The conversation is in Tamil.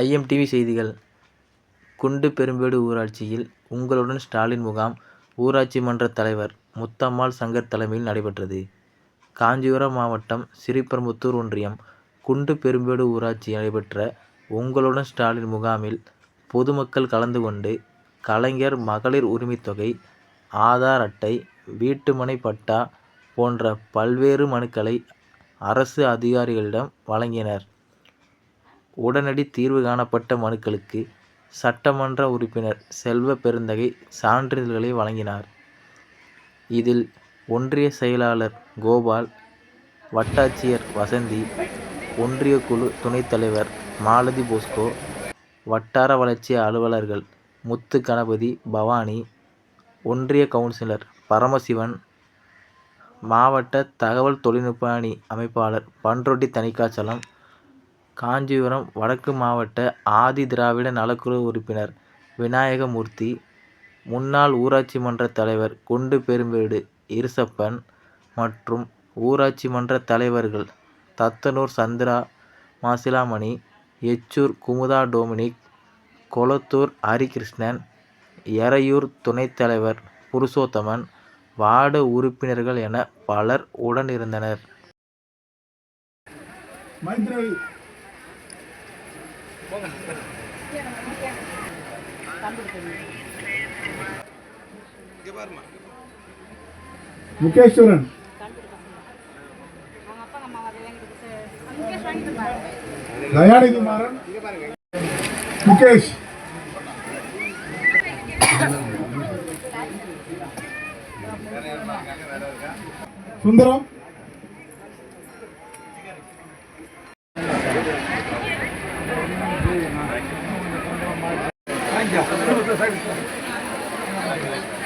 ஐஎம்டிவி செய்திகள் குண்டு பெரும்பேடு ஊராட்சியில் உங்களுடன் ஸ்டாலின் முகாம் ஊராட்சி மன்ற தலைவர் முத்தம்மாள் சங்கர் தலைமையில் நடைபெற்றது. காஞ்சிபுரம் மாவட்டம் சிறிபெரும்புத்தூர் ஒன்றியம் குண்டு பெரும்பேடு ஊராட்சி நடைபெற்ற உங்களுடன் ஸ்டாலின் முகாமில் பொதுமக்கள் கலந்து கொண்டு கலைஞர் மகளிர் உரிமைத்தொகை, ஆதார் அட்டை, வீட்டுமனை பட்டா போன்ற பல்வேறு மனுக்களை அரசு அதிகாரிகளிடம் வழங்கினர். உடனடி தீர்வு காணப்பட்ட மனுக்களுக்கு சட்டமன்ற உறுப்பினர் செல்வபெருந்தகை சான்றிதழ்களை வழங்கினார். இதில் ஒன்றிய செயலாளர் கோபால், வட்டாட்சியர் வசந்தி, ஒன்றியக்குழு துணைத்தலைவர் மாலதிபாஸ்கோ, வட்டார வளர்ச்சி அலுவலர்கள் முத்து கணபதி பவானி, ஒன்றிய கவுன்சிலர் பரமசிவன், மாவட்ட தகவல் தொழில்நுட்ப அணி அமைப்பாளர் பண்ருட்டி தணிக்காச்சலம் காஞ்சிபுரம் வடக்கு மாவட்ட ஆதிதிராவிட நலக்குழு உறுப்பினர் விநாயகமூர்த்தி, முன்னாள் ஊராட்சி மன்ற தலைவர் குண்டு பெரும்பேடு இருசப்பன் மற்றும் ஊராட்சி மன்ற தலைவர்கள் தத்தனூர் சந்திரா மாசிலாமணி, எச்சூர் குமுதா டொமினிக், கொளத்தூர் ஹரிகிருஷ்ணன், எறையூர் துணைத்தலைவர் புருஷோத்தமன், வார்டு உறுப்பினர்கள் என பலர் உடனிருந்தனர். மைத்ரேயி முகேஸ்வரன். தயாநிதி மாறன் முகேஷ். சுந்தரம். Thank you.